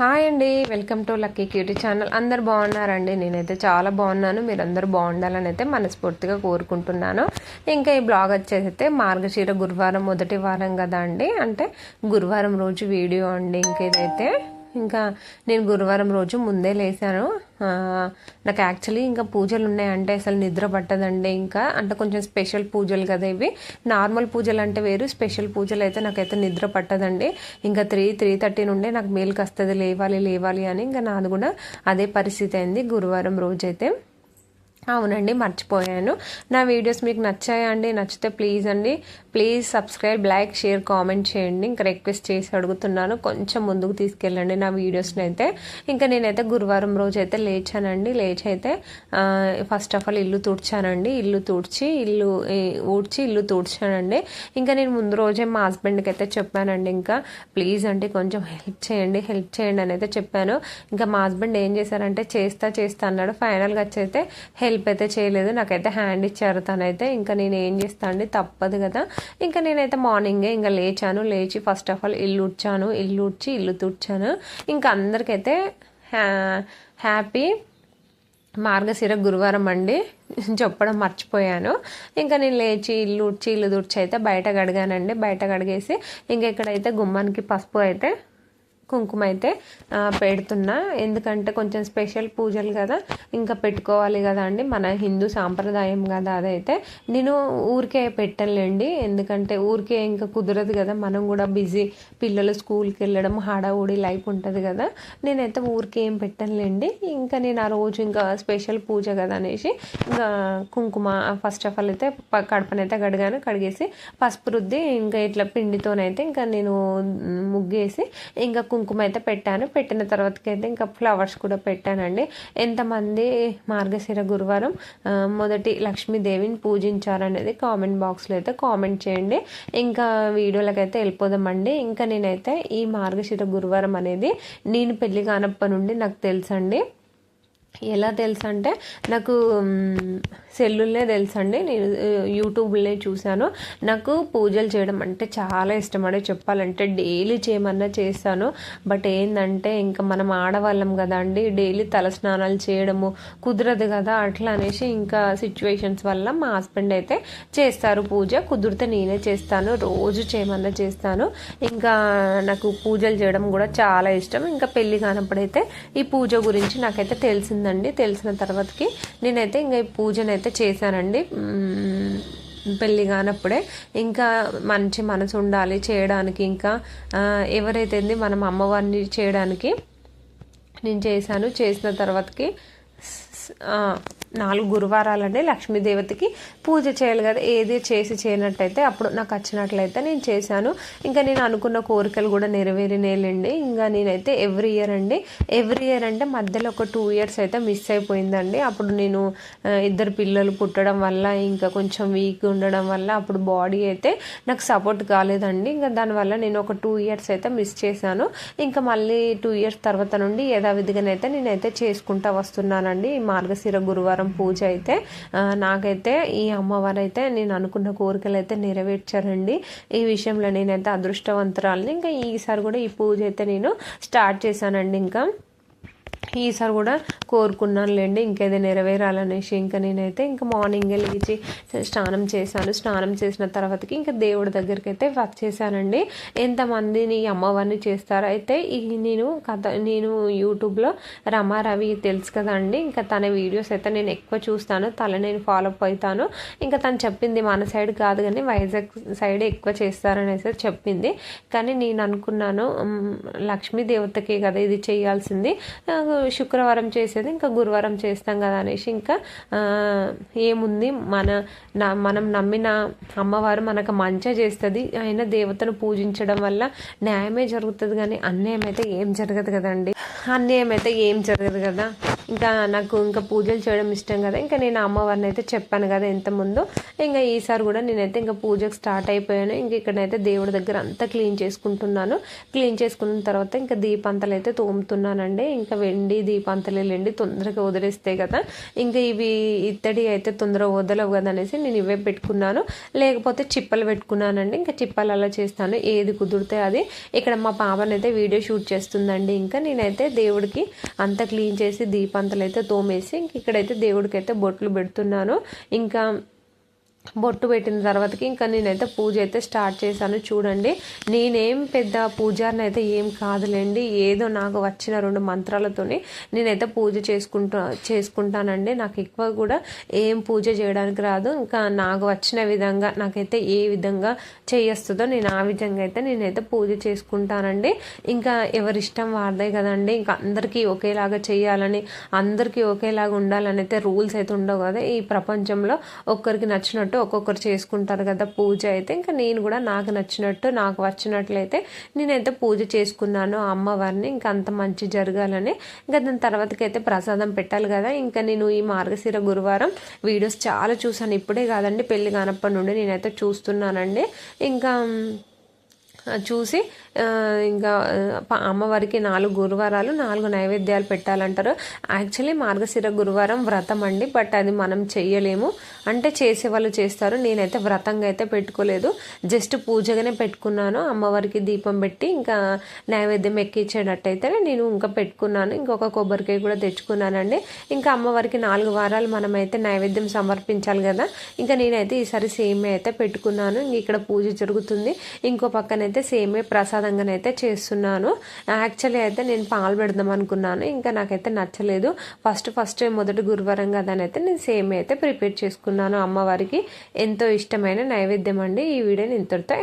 Hi అండి. Welcome to lucky cutie channel. అందరు బాగున్నారండి? నేనైతే చాలా బాగున్నాను. మీరు బాగుండాలని అయితే మనస్ఫూర్తిగా కోరుకుంటున్నాను. ఇంకా ఈ బ్లాగ్ వచ్చేసి అయితే మార్గశీర గురువారం మొదటి వారం కదా అండి. అంటే గురువారం రోజు వీడియో అండి ఇంకేదైతే. ఇంకా నేను గురువారం రోజు ముందే లేసాను. నాకు యాక్చువల్లీ ఇంకా పూజలు ఉన్నాయంటే అసలు నిద్ర పట్టదండి ఇంకా. అంటే కొంచెం స్పెషల్ పూజలు కదా ఇవి. నార్మల్ పూజలు అంటే వేరు స్పెషల్ పూజలు అయితే నాకైతే నిద్ర పట్టదండి. ఇంకా త్రీ త్రీ థర్టీ నుండే నాకు మేలుకి వస్తుంది లేవాలి లేవాలి అని ఇంకా నాది కూడా అదే పరిస్థితి అయింది గురువారం రోజైతే. అవునండి మర్చిపోయాను. నా వీడియోస్ మీకు నచ్చాయా అండి నచ్చితే ప్లీజ్ అండి. Please subscribe like share comment చేయండి. ఇంకా రిక్వెస్ట్ చేసి అడుగుతున్నాను కొంచెం ముందుకు తీసుకెళ్ళండి నా వీడియోస్ని అయితే. ఇంకా నేనైతే గురువారం రోజు అయితే లేచానండి. లేచి అయితే ఫస్ట్ ఆఫ్ ఆల్ ఇల్లు తుడిచానండి. ఇల్లు తుడిచి ఇల్లు ఊడ్చి ఇల్లు తుడిచానండి. ఇంకా నేను ముందు రోజే మా హస్బెండ్కి అయితే చెప్పానండి ఇంకా ప్లీజ్ అండి కొంచెం హెల్ప్ చేయండి హెల్ప్ చేయండి అని అయితే చెప్పాను. ఇంకా మా హస్బెండ్ ఏం చేశారంటే చేస్తా చేస్తా అన్నాడు. ఫైనల్గా వచ్చి అయితే హెల్ప్ హెల్ప్ అయితే చేయలేదు. నాకైతే హ్యాండ్ ఇచ్చారు. తనైతే ఇంకా నేను ఏం చేస్తాను అండి తప్పదు కదా. ఇంకా నేనైతే మార్నింగే ఇంకా లేచాను. లేచి ఫస్ట్ ఆఫ్ ఆల్ ఇల్లు ఉడ్చాను. ఇల్లు ఉడ్చి ఇల్లు తుడ్చాను. ఇంకా అందరికైతే హ్యాపీ మార్గశిర గురువారం అండి. చెప్పడం మర్చిపోయాను. ఇంకా నేను లేచి ఇల్లు ఉడ్చి ఇల్లు తుడ్చి అయితే బయట గడిగానండి బయట గడిగేసి ఇంకా ఇక్కడైతే గుమ్మానికి పసుపు అయితే కుంకుమ అయితే పెడుతున్నా. ఎందుకంటే కొంచెం స్పెషల్ పూజలు కదా ఇంకా పెట్టుకోవాలి కదా అండి. మన హిందూ సాంప్రదాయం కదా అదైతే. నేను ఊరికే పెట్టలేండి ఎందుకంటే ఊరికే ఇంకా కుదరదు కదా. మనం కూడా బిజీ పిల్లలు స్కూల్కి వెళ్ళడం హడావుడి లైఫ్ ఉంటుంది కదా. నేనైతే ఊరికే ఏం పెట్టలేండి ఇంకా నేను ఆ రోజు ఇంకా స్పెషల్ పూజ కదా అనేసి ఇంకా కుంకుమ ఫస్ట్ ఆఫ్ ఆల్ అయితే కడపనైతే కడిగాను. కడిగేసి పసుపు రుద్ది ఇంకా ఇట్లా పిండితోనైతే ఇంకా నేను ముగ్గేసి ఇంకా కుంకుమ అయితే పెట్టాను. పెట్టిన తర్వాతకి అయితే ఇంకా ఫ్లవర్స్ కూడా పెట్టానండి. ఎంతమంది మార్గశిర గురువారం మొదటి లక్ష్మీదేవిని పూజించారనేది కామెంట్ బాక్స్లో అయితే కామెంట్ చేయండి. ఇంకా వీడియోలకు అయితే వెళ్ళిపోదామండి. ఇంకా నేనైతే ఈ మార్గశిర గురువారం అనేది నేను పెళ్ళి కానప్పటి నుండి నాకు తెలుసండి. ఎలా తెలుసు అంటే నాకు సెల్లులే తెలుసండి. నేను యూట్యూబ్లే చూశాను. నాకు పూజలు చేయడం అంటే చాలా ఇష్టం అంటే చెప్పాలంటే డైలీ చేయమన్నా చేస్తాను. బట్ ఏంటంటే ఇంకా మనం ఆడవాళ్ళం కదా అండి డైలీ తలస్నానాలు చేయడము కుదరదు కదా అట్లా అనేసి ఇంకా సిచ్యువేషన్స్ వల్ల మా హస్బెండ్ అయితే చేస్తారు పూజ. కుదిరితే నేనే చేస్తాను. రోజు చేయమన్నా చేస్తాను. ఇంకా నాకు పూజలు చేయడం కూడా చాలా ఇష్టం. ఇంకా పెళ్ళి కానప్పుడైతే ఈ పూజ గురించి నాకైతే తెలిసిందండి. తెలిసిన తర్వాతకి నేనైతే ఇంకా ఈ పూజనైతే అయితే చేశానండి. పెళ్ళి కానప్పుడే ఇంకా మంచి మనసు ఉండాలి చేయడానికి ఇంకా ఎవరైతే మనం అమ్మవారిని చేయడానికి నేను చేశాను చేసిన తర్వాతకి నాలుగు గురువారాలనే లక్ష్మీదేవతకి పూజ చేయాలి కదా ఏది చేసి చేయనట్టయితే అప్పుడు నాకు వచ్చినట్లయితే నేను చేశాను. ఇంకా నేను అనుకున్న కోరికలు కూడా నెరవేరినేలండి ఇంకా నేనైతే ఎవ్రీ ఇయర్ అండి ఎవ్రీ ఇయర్ అంటే మధ్యలో ఒక టూ ఇయర్స్ అయితే మిస్ అయిపోయిందండి. అప్పుడు నేను ఇద్దరు పిల్లలు పుట్టడం వల్ల ఇంకా కొంచెం వీక్ ఉండడం వల్ల అప్పుడు బాడీ అయితే నాకు సపోర్ట్ కాలేదండి. ఇంకా దానివల్ల నేను ఒక టూ ఇయర్స్ అయితే మిస్ చేశాను. ఇంకా మళ్ళీ టూ ఇయర్స్ తర్వాత నుండి యథావిధిగానైతే నేనైతే చేసుకుంటా వస్తున్నానండి. ఈ మార్గశిర గురువారం శుక్రవారం పూజ అయితే నాకైతే ఈ అమ్మవారు అయితే నేను అనుకున్న కోరికలు అయితే నెరవేర్చారండి. ఈ విషయంలో నేనైతే అదృష్టవంతురాలని. ఇంకా ఈసారి కూడా ఈ పూజ అయితే నేను స్టార్ట్ చేశానండి. ఇంకా ఈసారి కూడా కోరుకున్నానులేండి. ఇంకేదో నెరవేరాలనేసి ఇంకా నేనైతే ఇంకా మార్నింగ్ లేచి స్నానం చేశాను. స్నానం చేసిన తర్వాతకి ఇంకా దేవుడి దగ్గరికి అయితే వర్క్ చేశానండి. ఎంతమందిని అమ్మవారిని చేస్తారో అయితే ఈ నేను కథ నేను యూట్యూబ్లో రమారవి తెలుసు కదండి. ఇంకా తన వీడియోస్ అయితే నేను ఎక్కువ చూస్తాను. తల నేను ఫాలోఅప్ అవుతాను ఇంకా తను చెప్పింది మన సైడ్ కాదు కానీ వైజాగ్ సైడ్ ఎక్కువ చేస్తారనేసి చెప్పింది. కానీ నేను అనుకున్నాను లక్ష్మీ దేవతకి కదా ఇది చేయాల్సింది. శుక్రవారం చేసేది ఇంకా గురువారం చేస్తాం కదా అనేసి ఇంకా ఏముంది? మన మనం నమ్మిన అమ్మవారు మనకు మంచిగా చేస్తుంది. అయినా దేవతను పూజించడం వల్ల న్యాయమే జరుగుతుంది కానీ అన్యాయం అయితే ఏం జరగదు కదండి. అన్యాయం అయితే ఏం జరగదు కదా? ఇంకా నాకు ఇంకా పూజలు చేయడం ఇష్టం కదా. ఇంకా నేను అమ్మవారిని అయితే చెప్పాను కదా ఎంత ముందు. ఇంకా ఈసారి కూడా నేనైతే ఇంకా పూజకు స్టార్ట్ అయిపోయాను. ఇంక ఇక్కడైతే దేవుడి దగ్గర అంతా క్లీన్ చేసుకుంటున్నాను. క్లీన్ చేసుకున్న తర్వాత ఇంకా దీపంతలు అయితే తోముతున్నానండి. ఇంకా వెండి దీపంతలు వెళ్ళండి తొందరగా వదిలేస్తే కదా. ఇంకా ఇవి ఇత్తడి అయితే తొందరగా వదలవు కదా అనేసి నేను ఇవే పెట్టుకున్నాను. లేకపోతే చిప్పలు పెట్టుకున్నానండి. ఇంకా చిప్పలు అలా చేస్తాను. ఏది కుదిరితే అది. ఇక్కడ మా పాపనైతే వీడియో షూట్ చేస్తుందండి. ఇంకా నేనైతే దేవుడికి అంతా క్లీన్ చేసి దీపం దీపంతలు అయితే తోమేసి ఇంక ఇక్కడైతే దేవుడికి అయితే బొట్లు పెడుతున్నాను. ఇంకా బొట్టు పెట్టిన తర్వాతకి ఇంకా నేనైతే పూజ అయితే స్టార్ట్ చేశాను. చూడండి నేనేం పెద్ద పూజారిని అయితే ఏం కాదులేండి ఏదో నాకు వచ్చిన రెండు మంత్రాలతోని నేనైతే పూజ చేసుకుంటా చేసుకుంటానండి. నాకు ఎక్కువ కూడా ఏం పూజ చేయడానికి రాదు. ఇంకా నాకు వచ్చిన విధంగా నాకైతే ఏ విధంగా చేయొస్తుందో నేను ఆ విధంగా అయితే నేనైతే పూజ చేసుకుంటానండి. ఇంకా ఎవరిష్టం వారిదే కదండి. ఇంకా అందరికీ ఒకేలాగా చేయాలని అందరికీ ఒకేలాగా ఉండాలని అయితే రూల్స్ అయితే ఉండవు కదా. ఈ ప్రపంచంలో ఒక్కరికి నచ్చినట్టు ఒక్కొక్కరు చేసుకుంటారు కదా పూజ అయితే. ఇంకా నేను కూడా నాకు నచ్చినట్టు నాకు వచ్చినట్లయితే నేనైతే పూజ చేసుకున్నాను అమ్మవారిని. ఇంకా అంత మంచి జరగాలని ఇంకా దాని తర్వాతకైతే ప్రసాదం పెట్టాలి కదా. ఇంకా నేను ఈ మార్గశిర గురువారం వీడియోస్ చాలా చూసాను ఇప్పుడే కాదండి పెళ్ళి కానప్పటి నుండి నేనైతే చూస్తున్నానండి. ఇంకా చూసి ఇంకా అమ్మవారికి నాలుగు గురువారాలు నాలుగు నైవేద్యాలు పెట్టాలంటారు. యాక్చువల్లీ మార్గశిర గురువారం వ్రతం అండి బట్ అది మనం చెయ్యలేము. అంటే చేసే వాళ్ళు చేస్తారు నేనైతే వ్రతంగా అయితే పెట్టుకోలేదు. జస్ట్ పూజగానే పెట్టుకున్నాను అమ్మవారికి దీపం పెట్టి ఇంకా నైవేద్యం ఎక్కించేటట్టయితే నేను ఇంకా పెట్టుకున్నాను. ఇంకొక కొబ్బరికాయ కూడా తెచ్చుకున్నానండి. ఇంకా అమ్మవారికి నాలుగు వారాలు మనమైతే నైవేద్యం సమర్పించాలి కదా. ఇంకా నేనైతే ఈసారి సేమే అయితే పెట్టుకున్నాను. ఇక్కడ పూజ జరుగుతుంది. ఇంకో పక్కనైతే సేమే ప్రసాదం అయితే చేస్తున్నాను. యాక్చువల్లీ అయితే నేను పాలు పెడదాం అనుకున్నాను. ఇంకా నాకైతే నచ్చలేదు. ఫస్ట్ ఫస్ట్ మొదటి గురువారం కదా అని అయితే నేను సేమ్ అయితే ప్రిపేర్ చేసుకున్నాను. అమ్మవారికి ఎంతో ఇష్టమైన నైవేద్యం అండి. ఈ వీడియోని ఇంతటితో